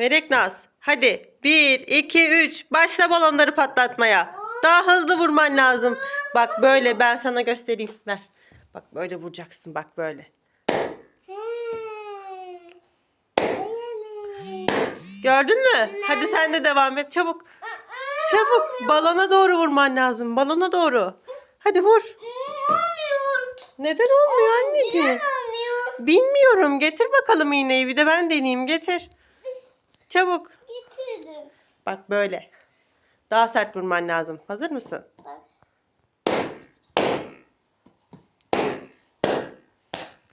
Melek Naz. Hadi. Bir, iki, üç. Başla balonları patlatmaya. Daha hızlı vurman lazım. Bak böyle ben sana göstereyim. Ver. Bak böyle vuracaksın. Bak böyle. Gördün mü? Hadi sen de devam et. Çabuk. Çabuk. Balona doğru vurman lazım. Balona doğru. Hadi vur. Neden olmuyor anneciğim? Bilmiyorum. Getir bakalım iğneyi. Bir de ben deneyeyim. Getir. Çabuk. Getirdim. Bak böyle. Daha sert vurman lazım. Hazır mısın? Bak.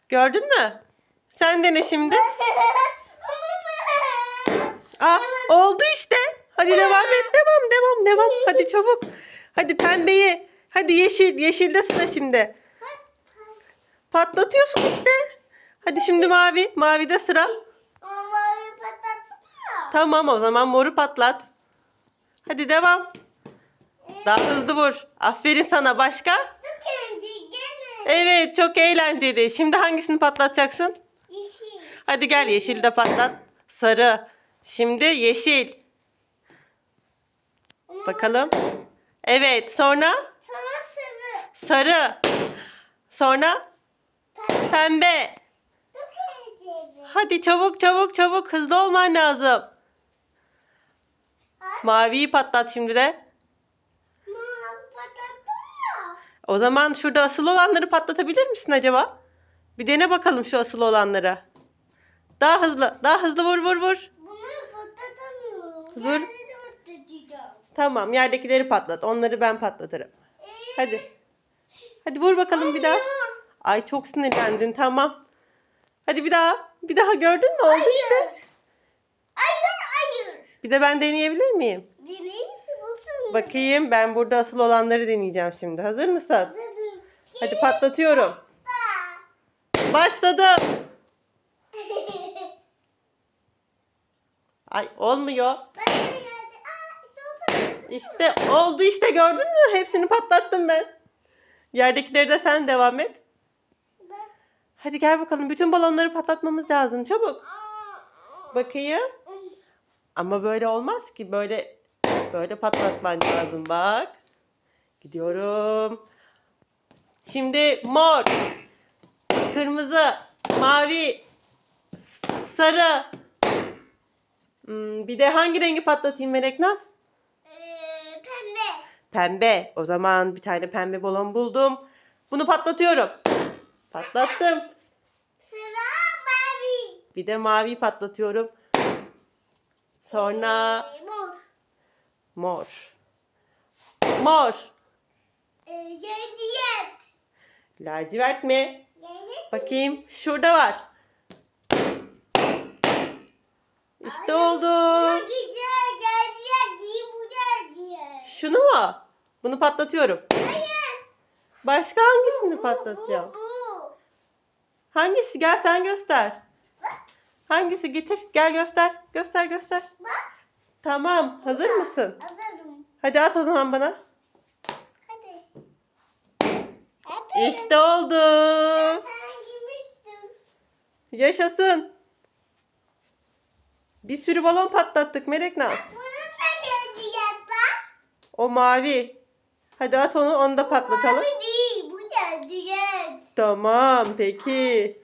Gördün mü? Sen dene şimdi. Ah oldu işte. Hadi devam et. Devam devam devam. Hadi çabuk. Hadi pembeyi. Hadi yeşil. Yeşilde sıra şimdi. Patlatıyorsun işte. Hadi şimdi mavi. Mavide sıra. Ama mavi patlattım ya. Tamam o zaman moru patlat. Hadi devam. Daha hızlı vur. Aferin sana. Başka? Evet çok eğlenceli. Şimdi hangisini patlatacaksın? Yeşil. Hadi gel yeşil de patlat. Sarı. Şimdi yeşil. Bakalım. Evet sonra Sana sarı. sarı. Sonra pembe. Önce. Hadi çabuk çabuk çabuk hızlı olman lazım. Maviyi patlat şimdi de. Mavi patlattım ya. O zaman şurada asılı olanları patlatabilir misin acaba? Bir dene bakalım şu asılı olanları. Daha hızlı, daha hızlı vur vur vur. Bunları patlatamıyorum. De patlatacağım. Tamam, yerdekileri patlat. Onları ben patlatırım. Ee, Hadi. Hadi vur bakalım bir daha. Ay çok sinirlendin. Tamam. Hadi bir daha. Bir daha gördün mü? Oldu işte. Bir de ben deneyebilir miyim? Deneyim bulsun. Bakayım. Ben burada asıl olanları deneyeceğim şimdi. Hazır mısın? Dedim. Hadi patlatıyorum. Başladım. Ay olmuyor. İşte oldu işte gördün mü? Hepsini patlattım ben. Yerdekileri de sen devam et. Hadi gel bakalım. Bütün balonları patlatmamız lazım. Çabuk. Bakayım. Ama böyle olmaz ki. Böyle böyle patlatman lazım bak. Gidiyorum. Şimdi mor, kırmızı, mavi, sarı. Hmm, bir de hangi rengi patlatayım Melek Naz? Ee, pembe. Pembe. O zaman bir tane pembe balon buldum. Bunu patlatıyorum. Patlattım. Sıra mavi. Bir de mavi patlatıyorum. Sonra Ee, mor. mor. Mor. Ee, gradient. Lacivert mi? Gradient. Bakayım. Şurada var. İşte oldu. Çok güzel. Bu gradient. Şunu mu? Bunu patlatıyorum. Hayır. Başka hangisini Bu, patlatacağım? Bu, bu. Hangisi? Gel sen göster. Hangisi? Getir. Gel göster. Göster göster. Bak. Tamam. Hazır mısın? Hazırım. Hadi at o zaman bana. Hadi. Hadi. İşte oldu. Sen girmiştin. Yaşasın. Bir sürü balon patlattık Melek Naz. Da bak. O mavi. Hadi at onu, onu da patlatalım. Mavi değil. Bu gradient. Tamam, peki.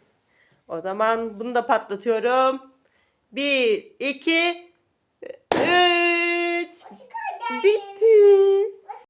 O zaman bunu da patlatıyorum. Bir, iki, üç. Bitti.